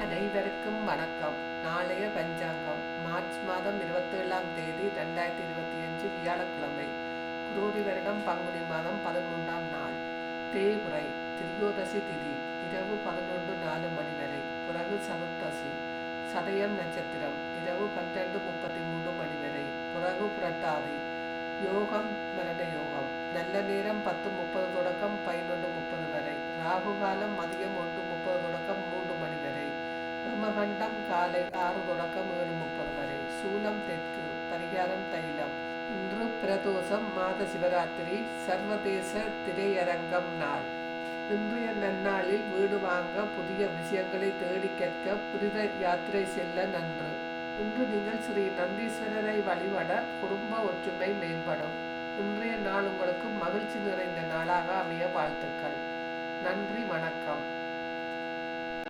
அனைவருக்கும் வணக்கம். நாளைய பஞ்சாங்கம். மார்ச் மாதம் இருபத்தி ஏழாம் தேதி ரெண்டாயிரத்தி இருபத்தி அஞ்சு வியாழக்கிழமை. குரோதி வருடம் பங்குனி மாதம் பதிமூன்றாம் நாள். தேய்முறை. திரியோதசி திதி. இரவு பதினொன்று நாலு மணி வரை. பிறகு சதுர்த்தசி. சதயம் நட்சத்திரம். இரவு பன்னிரண்டு முப்பத்தி மூன்று மணி வரை. பிறகு புரட்டாதி. யோகம் மரண யோகம். நல்ல நேரம் பத்து முப்பது தொடக்கம் பதினொன்று முப்பது வரை. ராகு காலம் மதியம் ஒன்று கர்மகண்டம் காலை ஆறு தொடக்கம் ஏழு முப்பது வரை சூலம் தெற்கு பரிகாரம் தைலம் இன்று பிரதோஷம் மாத சிவராத்திரி சர்வதேச திரையரங்கம் நாள் இன்றைய நன்னாளில் வீடு வாங்க புதிய விஷயங்களை தேடி கேட்க புனித யாத்திரை செல்ல நன்று இன்று நீங்கள் ஸ்ரீ நந்தீஸ்வரரை வழிபட குடும்ப ஒற்றுமை மேம்படும் இன்றைய நாள் உங்களுக்கு மகிழ்ச்சி நிறைந்த நாளாக அமைய வாழ்த்துக்கள் நன்றி வணக்கம்